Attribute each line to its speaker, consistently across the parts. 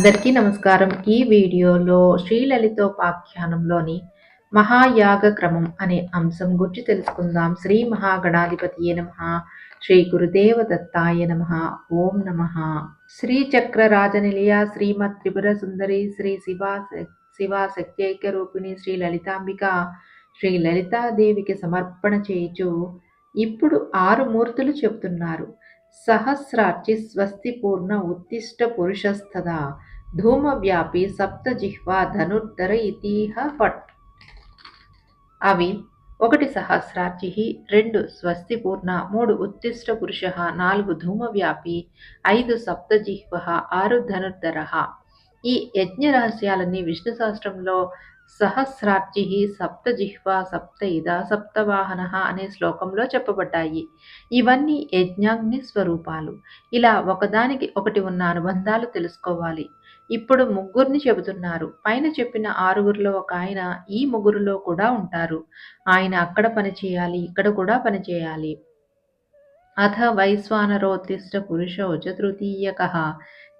Speaker 1: అందరికీ నమస్కారం. ఈ వీడియోలో శ్రీలలితోపాఖ్యానంలోని మహాయాగ క్రమం అనే అంశం గురించి తెలుసుకుందాం. శ్రీ మహాగణాధిపతియే నమ శ్రీ గురుదేవ దత్తాయ నమ. ఓం నమ. శ్రీ చక్ర రాజనిలయ శ్రీమత్ త్రిపుర సుందరి శ్రీ శివా శివ శక్తైక్య రూపిణి శ్రీ లలితాంబిక శ్రీ లలితాదేవికి సమర్పణ చేయచు ఇప్పుడు ఆరు మూర్తులు చెబుతున్నారు. సహస్రార్చి స్వస్తి పూర్ణ ఉత్తిష్ట పురుషస్థదా. ధూమవ్యాపి సప్తజిహ్వా ధనుర్ధర ఇతిహ ఫట్. అవి ఒకటి సహస్రార్చి రెండు స్వస్తిపూర్ణ మూడు ఉత్తిష్ట పురుష నాలుగు ధూమవ్యాపి ఐదు సప్తజిహ్వ ఆరు ధనుర్ధర. ఈ యజ్ఞ రహస్యాలన్నీ విష్ణు శాస్త్రంలో సహస్రార్చి సప్తజిహ్వ సప్త ఇద సప్తవాహన అనే శ్లోకంలో చెప్పబడ్డాయి. ఇవన్నీ యజ్ఞాగ్ని స్వరూపాలు. ఇలా ఒకదానికి ఒకటి ఉన్న అనుబంధాలు తెలుసుకోవాలి. ఇప్పుడు ముగ్గురిని చెబుతున్నారు. పైన చెప్పిన ఆరుగురిలో ఒక ఆయన ఈ ముగ్గురులో కూడా ఉంటారు. ఆయన అక్కడ పనిచేయాలి ఇక్కడ కూడా పనిచేయాలి అథ వైశ్వానరోత్తిష్ట పురుషోచ తృతీయక.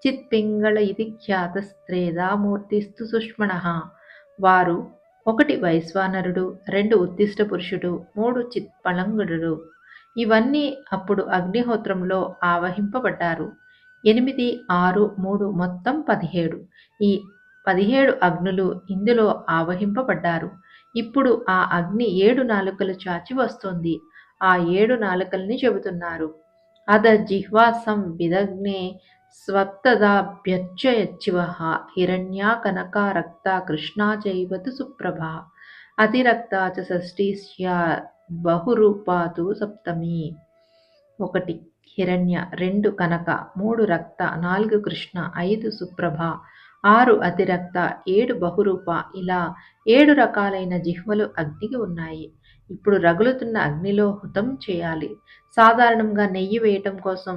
Speaker 1: చిత్పింగళ ఇది ఖ్యాతస్త్రేదామూర్తిస్తు సుష్మణ. వారు ఒకటి వైశ్వానరుడు రెండు ఉత్తిష్ట పురుషుడు మూడు చిత్ పళంగుడు ఇవన్నీ అప్పుడు అగ్నిహోత్రంలో ఆవహింపబడ్డారు. ఎనిమిది ఆరు మూడు మొత్తం పదిహేడు. ఈ పదిహేడు అగ్నులు ఇందులో ఆవహింపబడ్డారు. ఇప్పుడు ఆ అగ్ని ఏడు నాలుకలు చాచి వస్తుంది. ఆ ఏడు నాలుకల్ని చెబుతున్నారు. అద జిహ్వాసం విదగ్నే స్వప్తదాభ్యర్చయచ్చివ హిరణ్యా కనకా రక్త కృష్ణా చైవతు సుప్రభా అతిరక్తా చ షష్ఠీ స్యాత్ బహురూపాతు సప్తమి. ఒకటి హిరణ్య రెండు కనక మూడు రక్త నాలుగు కృష్ణ ఐదు సుప్రభ ఆరు అతిరక్త ఏడు బహురూప ఇలా ఏడు రకాలైన జిహ్వలు అగ్నికి ఉన్నాయి. ఇప్పుడు రగులుతున్న అగ్నిలో హుతం చేయాలి. సాధారణంగా నెయ్యి వేయటం కోసం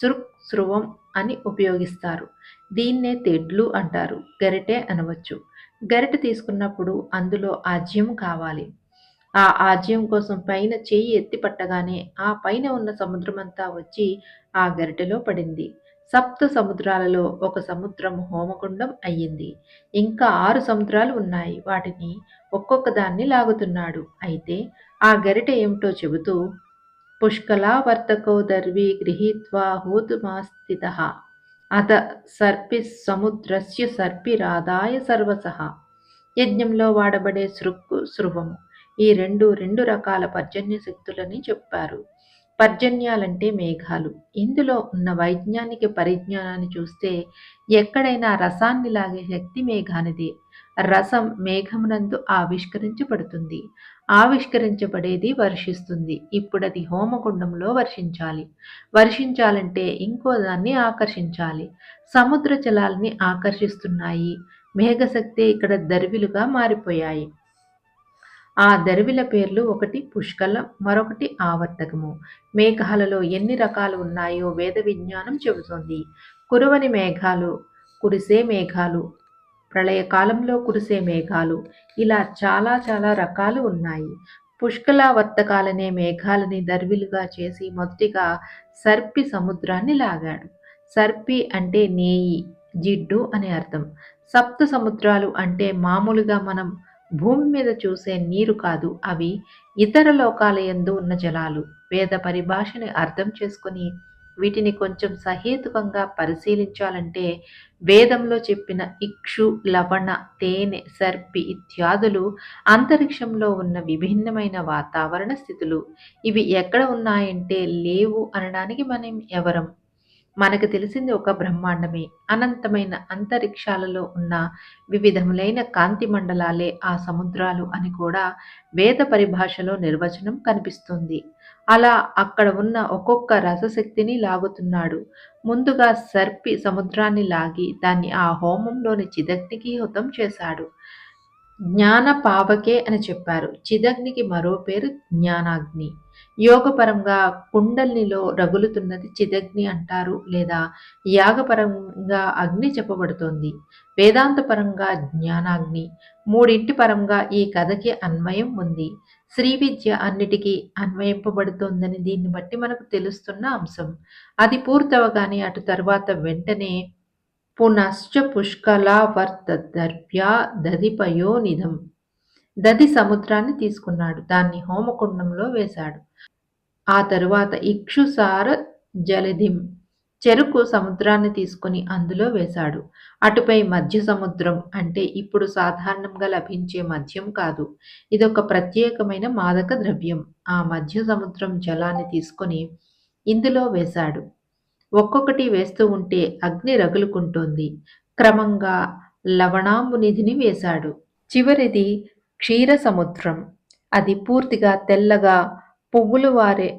Speaker 1: సృక్ స్రువం అని ఉపయోగిస్తారు. దీన్నే తెడ్లు అంటారు. గరిటె అనవచ్చు. గరిటె తీసుకున్నప్పుడు అందులో ఆజ్యం కావాలి. ఆ ఆజ్యం కోసం పైన చేయి ఎత్తి పట్టగానే ఆ పైన ఉన్న సముద్రమంతా వచ్చి ఆ గరిటెలో పడింది. సప్త సముద్రాలలో ఒక సముద్రం హోమకుండం అయ్యింది. ఇంకా ఆరు సముద్రాలు ఉన్నాయి. వాటిని ఒక్కొక్క దాన్ని లాగుతున్నాడు. అయితే ఆ గరిటె ఏమిటో చెబుతూ పుష్కలావర్తకో దర్వి గృహీత్వా హోతుమాస్థిత అత సర్పి సముద్రస్య సర్పిరాదాయ సర్వసహ యజ్ఞంలో వాడబడే సృక్కు సృవము ఈ రెండు రెండు రకాల పర్జన్య శక్తులని చెప్పారు। పర్జన్యాలంటే మేఘాలు। ఇందులో ఉన్న వైజ్ఞానిక పరిజ్ఞానాన్ని చూస్తే ఎక్కడైనా రసాన్ని లాగే శక్తి మేఘానిదే। రసం మేఘమునందు ఆవిష్కరించబడుతుంది. ఆవిష్కరించబడేది వర్షిస్తుంది. ఇప్పుడు అది హోమకుండంలో వర్షించాలి. వర్షించాలంటే ఇంకో దాన్ని ఆకర్షించాలి. సముద్ర జలాల్ని ఆకర్షిస్తున్నాయి. మేఘశక్తి ఇక్కడ దర్విలుగా మారిపోయాయి. ఆ దరివిల పేర్లు ఒకటి పుష్కలం మరొకటి ఆవర్తకము. మేఘాలలో ఎన్ని రకాలు ఉన్నాయో వేద విజ్ఞానం చెబుతోంది. కురువని మేఘాలు కురిసే మేఘాలు ప్రళయకాలంలో కురిసే మేఘాలు. ఇలా చాలా చాలా రకాలు ఉన్నాయి. పుష్కలావర్తకాలనే మేఘాలని దర్విలుగా చేసి మొదటిగా సర్పి సముద్రాన్ని లాగాడు. సర్పి అంటే నేయి జిడ్డు అని అర్థం. సప్త సముద్రాలు అంటే మామూలుగా మనం భూమి మీద చూసే నీరు కాదు అవి ఇతర లోకాల ఎందు ఉన్న జలాలు. వేద పరిభాషని అర్థం చేసుకుని వీటిని కొంచెం సహేతుకంగా పరిశీలించాలంటే వేదంలో చెప్పిన ఇక్షు లవణ తేనె సర్పి ఇత్యాదులు అంతరిక్షంలో ఉన్న విభిన్నమైన వాతావరణ స్థితులు. ఇవి ఎక్కడ ఉన్నాయంటే లేవు అనడానికి మనం ఎవరం? మనకు తెలిసింది ఒక బ్రహ్మాండమే. అనంతమైన అంతరిక్షాలలో ఉన్న వివిధములైన కాంతి మండలాలే ఆ సముద్రాలు అని కూడా వేద పరిభాషలో నిర్వచనం కనిపిస్తుంది. అలా అక్కడ ఉన్న ఒక్కొక్క రసశక్తిని లాగుతున్నాడు. ముందుగా సర్పి సముద్రాన్ని లాగి దాన్ని ఆ హోమంలోని చిదగ్నికి హుతం చేశాడు. జ్ఞాన పావకే అని చెప్పారు. చిదగ్నికి మరో పేరు జ్ఞానాగ్ని. యోగపరంగా కుండలినిలో రగులుతున్నది చిదగ్ని అంటారు లేదా యాగపరంగా అగ్ని చెప్పబడుతోంది. వేదాంతపరంగా జ్ఞానాగ్ని. మూడింటి పరంగా ఈ కథకి అన్వయం ఉంది. శ్రీ విద్య అన్నిటికీ అన్వయింపబడుతోందని దీన్ని బట్టి మనకు తెలుస్తున్న అంశం. అది పూర్తవగానే అటు తర్వాత వెంటనే పునశ్చ పుష్కలా వర్తద్రవ్యా దధిపయోనిధం. దది సముద్రాన్ని తీసుకున్నాడు. దాన్ని హోమకుండంలో వేశాడు. ఆ తరువాత ఇక్షుసార జలధిం చెరుకు సముద్రాన్ని తీసుకుని అందులో వేశాడు. అటుపై మధ్య సముద్రం అంటే ఇప్పుడు సాధారణంగా లభించే మద్యం కాదు. ఇదొక ప్రత్యేకమైన మాదక ద్రవ్యం. ఆ మధ్య సముద్రం జలాన్ని తీసుకొని ఇందులో వేశాడు. ఒక్కొక్కటి వేస్తూ ఉంటే అగ్ని రగులుకుంటోంది. క్రమంగా లవణాంబు నిధిని వేశాడు. చివరిది క్షీర సముద్రం అది పూర్తిగా తెల్లగా పువ్వులు వారే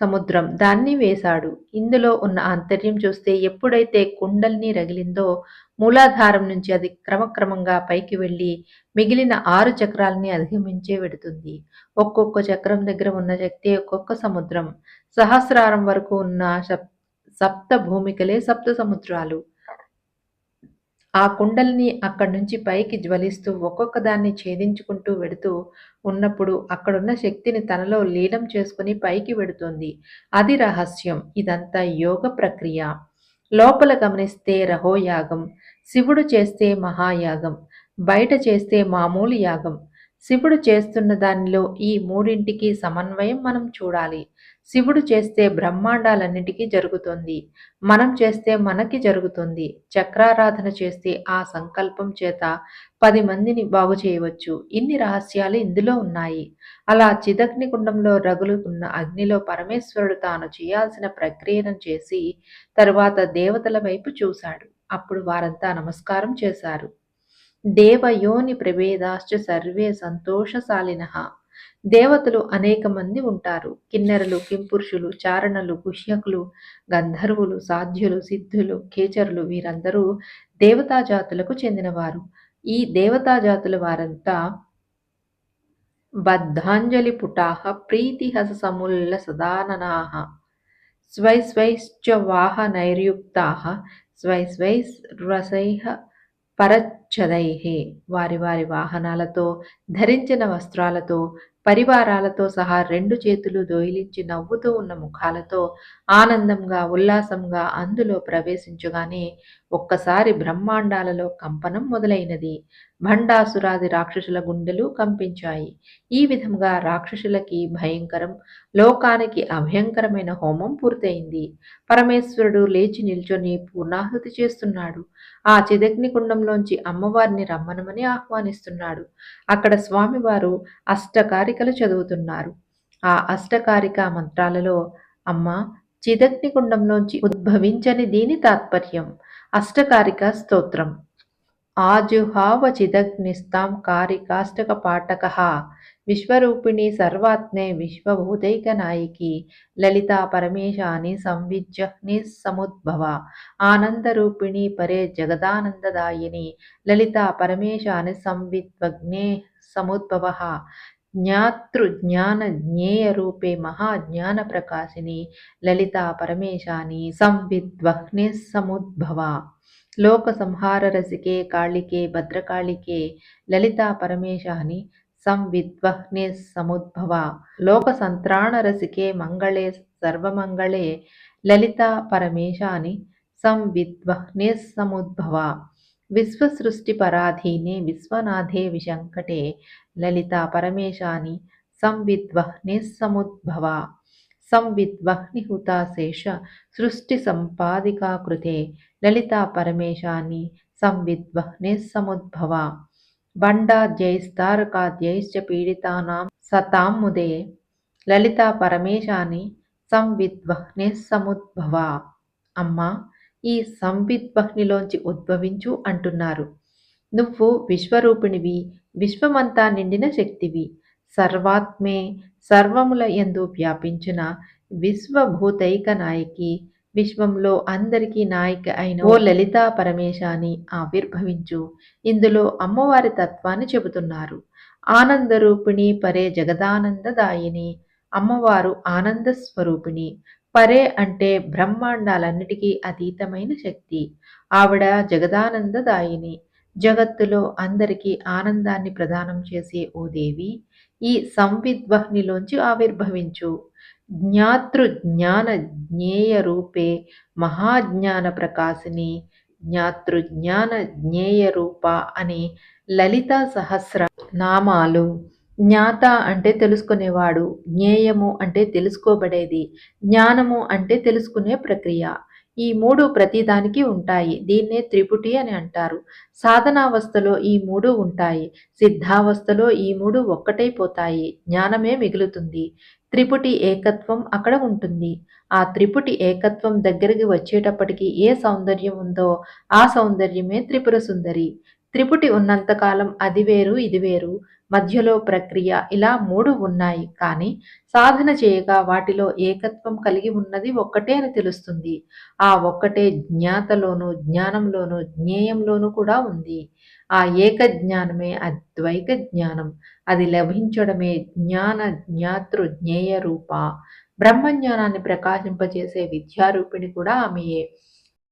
Speaker 1: సముద్రం. దాన్ని వేశాడు. ఇందులో ఉన్న ఆంతర్యం చూస్తే ఎప్పుడైతే కుండల్ని రగిలిందో మూలాధారం నుంచి అది క్రమక్రమంగా పైకి వెళ్ళి మిగిలిన ఆరు చక్రాలని అధిగమించే వెడుతుంది. ఒక్కొక్క చక్రం దగ్గర ఉన్న శక్తి ఒక్కొక్క సముద్రం. సహస్రారం వరకు ఉన్న సప్త భూమికలే సప్త సముద్రాలు ఆ కుండల్ని అక్కడి నుంచి పైకి జ్వలిస్తూ ఒక్కొక్క దాన్ని ఛేదించుకుంటూ వెడుతూ ఉన్నప్పుడు అక్కడున్న శక్తిని తనలో లీనం చేసుకుని పైకి వెడుతుంది. అది రహస్యం. ఇదంతా యోగ ప్రక్రియ. లోపల గమనిస్తే రహోయాగం. శివుడు చేస్తే మహాయాగం. బయట చేస్తే మామూలు యాగం. శివుడు చేస్తున్న దానిలో ఈ మూడింటికి సమన్వయం మనం చూడాలి. శివుడు చేస్తే బ్రహ్మాండాలన్నిటికీ జరుగుతుంది. మనం చేస్తే మనకి జరుగుతుంది. చక్రారాధన చేస్తే ఆ సంకల్పం చేత పది మందిని బాగు చేయవచ్చు. ఇన్ని రహస్యాలు ఇందులో ఉన్నాయి. అలా చిదగ్ని కుండంలో రగులుకున్న అగ్నిలో పరమేశ్వరుడు తాను చేయాల్సిన ప్రక్రియను చేసి తరువాత దేవతల వైపు చూశాడు. అప్పుడు వారంతా నమస్కారం చేశారు. దేవయోని ప్రభేదాశ్చ సర్వే సంతోషశాలిన. దేవతలు అనేక మంది ఉంటారు. కిన్నెరలు కింపురుషులు చారణలు గుహ్యకులు గంధర్వులు సాధ్యులు సిద్ధులు కేచరులు వీరందరూ దేవతా జాతులకు చెందినవారు. ఈ దేవతా జాతుల వారంతా బద్ధాంజలి పుటాహ ప్రీతిహస సముల్ల సదాననాహ స్వై స్వైశ్చ వాహ నైర్యుక్తాహ స్వై స్వైస్ రసైహ పరచ్చదైహే. వారి వారి వాహనాలతో ధరించిన వస్త్రాలతో పరివారాలతో సహా రెండు చేతులు దోయిలించి నవ్వుతూ ఉన్న ముఖాలతో ఆనందంగా ఉల్లాసంగా అందులో ప్రవేశించగానే ఒక్కసారి బ్రహ్మాండాలలో కంపనం మొదలైనది. భండాసురాది రాక్షసుల గుండెలు కంపించాయి. ఈ విధంగా రాక్షసులకి భయంకరం లోకానికి అభయంకరమైన హోమం పూర్తయింది. పరమేశ్వరుడు లేచి నిల్చొని పూర్ణాహుతి చేస్తున్నాడు. ఆ చిదగ్నికుండంలోంచి అమ్మవారిని రమ్మనమని ఆహ్వానిస్తున్నాడు. అక్కడ స్వామివారు అష్టకారికలు చదువుతున్నారు. ఆ అష్టకారిక మంత్రాలలో అమ్మ చిదగ్నికుండంలోంచి ఉద్భవించని దీని తాత్పర్యం. అష్టకారిక స్తోత్రం. ఆజుహావ చిదగ్నిస్తాం కారికాష్టక పాఠక విశ్వరూపిణి సర్వాత్మే విశ్వభూతైక నాయకి లలితా పరమేశాని సంవిజ్జహ్ని సముద్భవ ఆనందరూపిణి పరే జగదానందదాయిని. లలితా పరమేశాని సంవిత్వగ్నే సముద్భవ. జ్ఞాతృజ్ఞాన జ్ఞేయరూపే మహాజ్ఞానప్రకాశిని లలితా పరమేశాని సంవిద్వహ్ని సముద్భవ. లోక సంహార రసికే కాళికే భద్రకాళికే లలితా పరమేశాని సంవిద్వహ్నే సముద్భవ. లోక సంత్రాణ రసికే మంగళే సర్వమంగళే లలితా పరమేశాని సంవిద్వహ్నే సముద్భవ. విశ్వసృష్టిపరాధీనే విశ్వనాథే విశంకటే లలితా పరమేశాని సంవిద్వహ్నే సముద్భవ సంవిద్వహ్నిహుతాశేష సృష్టి సంపాదికా కృతే లలితా పరమేశాని సంవిద్వహ్నే సముద్భవ బండాద్యైస్తారకాద్యైశ్చ పీడితానాం సతాం ముదే లలితా పరమేశాని సంవిద్వహ్నే సముద్భవ అమ్మా ఈ సంవిద్వహ్నిలోంచి ఉద్భవించు అంటున్నారు. నువ్వు విశ్వరూపిణివి విశ్వమంతా నిండిన శక్తివి. సర్వాత్మే సర్వముల ఎందు వ్యాపించిన విశ్వభూతైక నాయకి విశ్వంలో అందరికీ నాయిక అయిన ఓ లలితా పరమేశాన్ని ఆవిర్భవించు. ఇందులో అమ్మవారి తత్వాన్ని చెబుతున్నారు. ఆనందరూపిణి పరే జగదానందదాయిని. అమ్మవారు ఆనంద స్వరూపిణి పరే అంటే బ్రహ్మాండాలన్నిటికీ అతీతమైన శక్తి. ఆవిడ జగదానందదాయిని. జగత్తులో అందరికీ ఆనందాన్ని ప్రదానం చేసే ఓ దేవి ఈ సంవిద్వహ్నిలోంచి ఆవిర్భవించు. జ్ఞాతృ జ్ఞాన జ్ఞేయ రూపే మహాజ్ఞాన ప్రకాశిని జ్ఞాతృ జ్ఞాన జ్ఞేయ రూప అని లలిత సహస్ర నామాలు. జ్ఞాత అంటే తెలుసుకునేవాడు జ్ఞేయము అంటే తెలుసుకోబడేది జ్ఞానము అంటే తెలుసుకునే ప్రక్రియ. ఈ మూడు ప్రతిదానికి ఉంటాయి. దీన్నే త్రిపుటి అని అంటారు. సాధనావస్థలో ఈ మూడు ఉంటాయి. సిద్ధావస్థలో ఈ మూడు ఒక్కటైపోతాయి. జ్ఞానమే మిగులుతుంది. త్రిపుటి ఏకత్వం అక్కడ ఉంటుంది. ఆ త్రిపుటి ఏకత్వం దగ్గరికి వచ్చేటప్పటికి ఏ సౌందర్యం ఉందో ఆ సౌందర్యమే త్రిపుర సుందరి. త్రిపుటి ఉన్నంతకాలం అది వేరు ఇది వేరు. మధ్యలో ప్రక్రియ ఇలా మూడు ఉన్నాయి. కానీ సాధన చేయగా వాటిలో ఏకత్వం కలిగి ఉన్నది ఒక్కటే అని తెలుస్తుంది. ఆ ఒక్కటే జ్ఞాతలోను జ్ఞానంలోను జ్ఞేయంలోనూ కూడా ఉంది. ఆ ఏక జ్ఞానమే అద్వైక జ్ఞానం. అది లభించడమే జ్ఞాన జ్ఞాతృ జ్ఞేయ రూప. బ్రహ్మజ్ఞానాన్ని ప్రకాశింపజేసే విద్యారూపిణి కూడా ఆమెయే.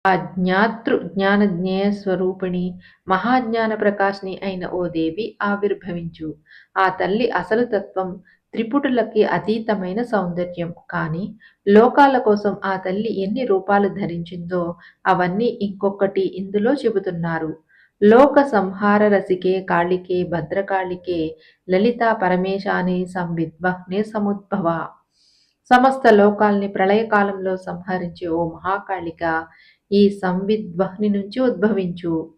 Speaker 1: ఆ జ్ఞాతృ జ్ఞాన జ్ఞేయ స్వరూపిణి మహాజ్ఞాన ప్రకాశిని అయిన ఓ దేవి ఆవిర్భవించు. ఆ తల్లి అసలు తత్వం త్రిపుటులకి అతీతమైన సౌందర్యం. కానీ లోకాల కోసం ఆ తల్లి ఎన్ని రూపాలు ధరించిందో అవన్నీ ఇంకొకటి ఇందులో చెబుతున్నారు. లోక సంహార రసికే కాళికే భద్రకాళికే లలిత పరమేశాని సంవిద్వహ్నే సముద్భవ. సమస్త లోకాల్ని ప్రళయకాలంలో సంహరించే ఓ మహాకాళిక ఈ సంవిద్వహ్ని నుంచి ఉద్భవించు.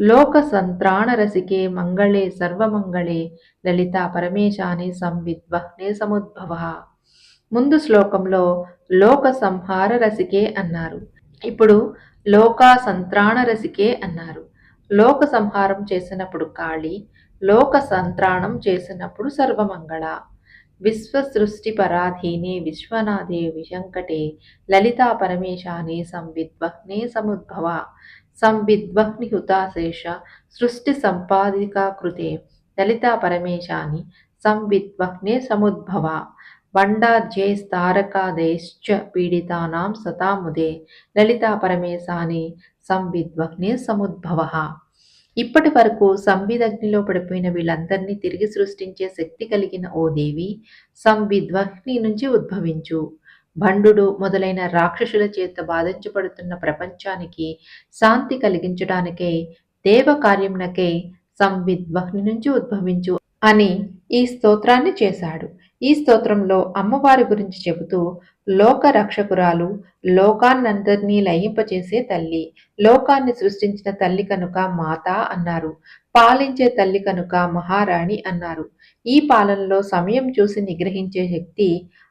Speaker 1: లోక సంత్రాణ రసికే మంగళే సర్వమంగళే లలిత పరమేశాని సంవిద్వహ్నే సముద్భవ. ముందు శ్లోకంలో లోక సంహార రసికే అన్నారు. ఇప్పుడు లోక సంత్రాణ రసికే అన్నారు. లోక సంహారం చేసినప్పుడు కాళి లోక సంత్రాణం చేసినప్పుడు సర్వమంగళ. విశ్వసృష్టి పరాధీనే విశ్వనాథే విశంకటే లలితా పరమేశానే సంవిద్వహ్నే సముద్భవ సంవిద్వహ్ని హుతాశేష సృష్టి సంపాదికా కృతే లలితా పరమేశాని సంవిద్వహ్నే సముద్భవ బండార్జైస్తారకాదైశ్చ పీడితానాం సతాముదే లలితా పరమేశాని సంవిద్వహ్నే సముద్భవ ఇప్పటి వరకు సంవిదగ్నిలో పడిపోయిన వీళ్ళందరినీ తిరిగి సృష్టించే శక్తి కలిగిన ఓ దేవి సంవిద్వహ్ని నుంచి ఉద్భవించు. భండు మొదలైన రాక్షసుల చేత బాధించబడుతున్న ప్రపంచానికి శాంతి కలిగించడానికే దేవ కార్యమునకే సంవిద్వహ్ని నుంచి ఉద్భవించు అని ఈ స్తోత్రాన్ని చేశాడు. ఈ స్తోత్రంలో అమ్మవారి గురించి చెబుతూ లోక రక్షకురాలు లోకాన్నందరినీ లయింపచేసే తల్లి లోకాన్ని సృష్టించిన తల్లి కనుక మాత అన్నారు. పాలించే తల్లి కనుక మహారాణి అన్నారు. ఈ పాలనలో సమయం చూసి నిగ్రహించే శక్తి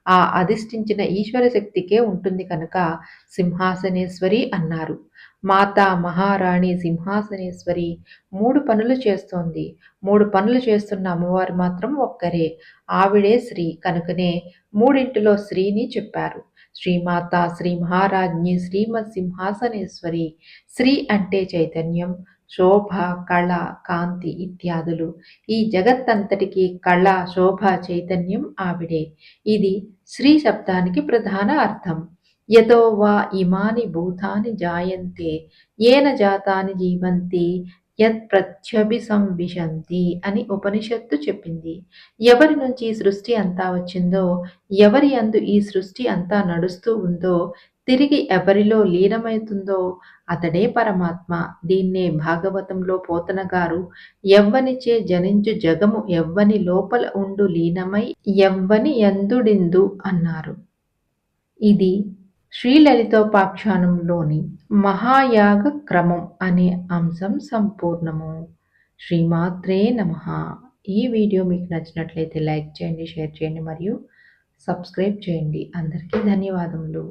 Speaker 1: ఆ అధిష్ఠించిన ఈశ్వర శక్తికే ఉంటుంది కనుక సింహాసనేశ్వరి అన్నారు. మాత మహారాణి సింహాసనేశ్వరి మూడు పనులు చేస్తోంది. మూడు పనులు చేస్తున్న అమ్మవారు మాత్రం ఒక్కరే. ఆవిడే శ్రీ. కనుకనే మూడింటిలో శ్రీని చెప్పారు. శ్రీమాత శ్రీ మహారాజ్ఞి శ్రీమత్ సింహాసనేశ్వరి. శ్రీ అంటే చైతన్యం. శోభ కళ కాంతి ఇత్యాదులు. ఈ జగత్తంతటికి కళ శోభ చైతన్యం ఆవిడే. ఇది శ్రీ శబ్దానికి ప్రధాన అర్థం. యతో వా ఇమాని భూతాని జాయంతే ఏన జాతాని జీవంతి యత్ ప్రత్యభిసంవిశంతి అని ఉపనిషత్తు చెప్పింది. ఎవరి నుంచి సృష్టి అంతా వచ్చిందో ఎవరి అందు ఈ సృష్టి అంతా నడుస్తూ ఉందో తిరిగి ఎవరిలో లీనమవుతుందో అతడే పరమాత్మ. దీన్నే భాగవతంలో పోతన గారు ఎవ్వనిచే జనించు జగము ఎవ్వని లోపల ఉండు లీనమై ఎవ్వని ఎందుడిందు అన్నారు. ఇది శ్రీలలితోపాఖ్యానంలోని మహాయాగ క్రమం అనే అంశం సంపూర్ణము. శ్రీమాత్రే నమ. ఈ వీడియో మీకు నచ్చినట్లయితే లైక్ చేయండి షేర్ చేయండి మరియు సబ్స్క్రైబ్ చేయండి. అందరికీ ధన్యవాదములు.